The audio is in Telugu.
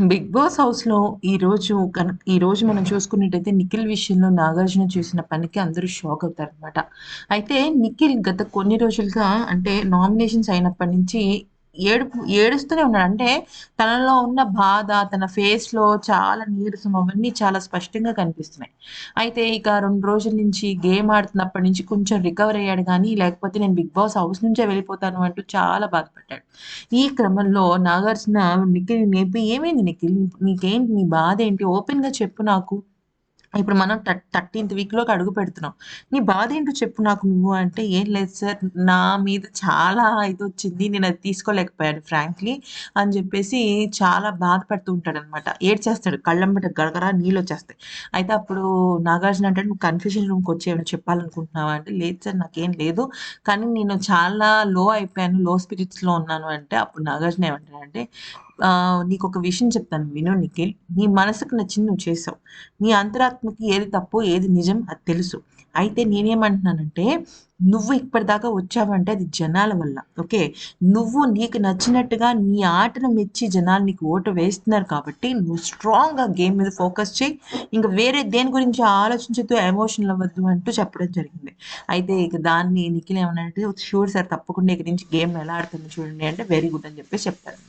బిగ్ బాస్ హౌస్‌లో ఈరోజు కనుక ఈరోజు మనం చూసుకున్నట్టయితే నిఖిల్ విషయంలో నాగార్జున చేసిన పనికి అందరూ షాక్ అవుతారనమాట. అయితే నిఖిల్ గత కొన్ని రోజులుగా అంటే నామినేషన్స్ అయినప్పటి నుంచి ఏడుపు ఏడుస్తూనే ఉన్నాడు. అంటే తనలో ఉన్న బాధ, తన ఫేస్‌లో చాలా నీరసం అవన్నీ చాలా స్పష్టంగా కనిపిస్తున్నాయి. అయితే ఇక రెండు రోజుల నుంచి గేమ్ ఆడుతున్నప్పటి నుంచి కొంచెం రికవర్ అయ్యాడు కానీ లేకపోతే నేను బిగ్ బాస్ హౌస్ నుంచే వెళ్ళిపోతాను అంటూ చాలా బాధపడ్డాడు. ఈ క్రమంలో నాగార్జున నిఖిల్‌ని "ఏమైంది నిఖిల్? నీకేంటి? నీ బాధేంటి? ఓపెన్‌గా చెప్పు నాకు." ఇప్పుడు మనం థర్టీన్త్ వీక్‌లోకి అడుగు పెడుతున్నాం. "నీ బాధేంటో చెప్పు నాకు నువ్వు" అంటే, "ఏం లేదు సార్ నా మీద చాలా ఇది వచ్చింది నేను అది తీసుకోలేకపోయాను ఫ్రాంక్లీ" అని చెప్పేసి చాలా బాధపడుతూ ఉంటాడనమాట. ఏడ్చేస్తాడు. గడగరా నీళ్ళు వచ్చేస్తాయి అయితే అప్పుడు నాగార్జున అంటే "నువ్వు కన్ఫ్యూషన్ రూమ్కి వచ్చి ఏమైనా చెప్పాలనుకుంటున్నావా?" అంటే, "లేదు సార్ నాకేం లేదు. కానీ నేను చాలా లో అయిపోయాను. లో స్పిరిట్స్‌లో ఉన్నాను" అంటే అప్పుడు నాగార్జున ఏమంటాడంటే, నీకు "నీకొక విషయం చెప్తాను విను నిఖిల్. నీ మనసుకు నచ్చింది నువ్వు చేసావు. నీ అంతరాత్మకి ఏది తప్పు, ఏది నిజం అది తెలుసు. అయితే నేనేమంటున్నానంటే, నువ్వు ఇప్పటిదాకా వచ్చావంటే అది జనాల వల్ల. ఓకే. నువ్వు నీకు నచ్చినట్టుగా నీ ఆటను మెచ్చి జనాలు నీకు ఓటు వేస్తున్నారు కాబట్టి, నువ్వు స్ట్రాంగ్‌గా గేమ్ మీద ఫోకస్ చేయి ఇంక వేరే దేని గురించి ఆలోచించద్దు ఎమోషనల్ అవ్వద్దు" అంటూ చెప్పడం జరిగింది. అయితే ఇక దాన్ని నిఖిల్ ఏమన్నాడంటే, "షూర్ సార్ తప్పకుండా ఇక నుంచి గేమ్ ఎలా ఆడుతుందో చూడండి" అంటే, "వెరీ గుడ్" అని చెప్పేసి చెప్తారు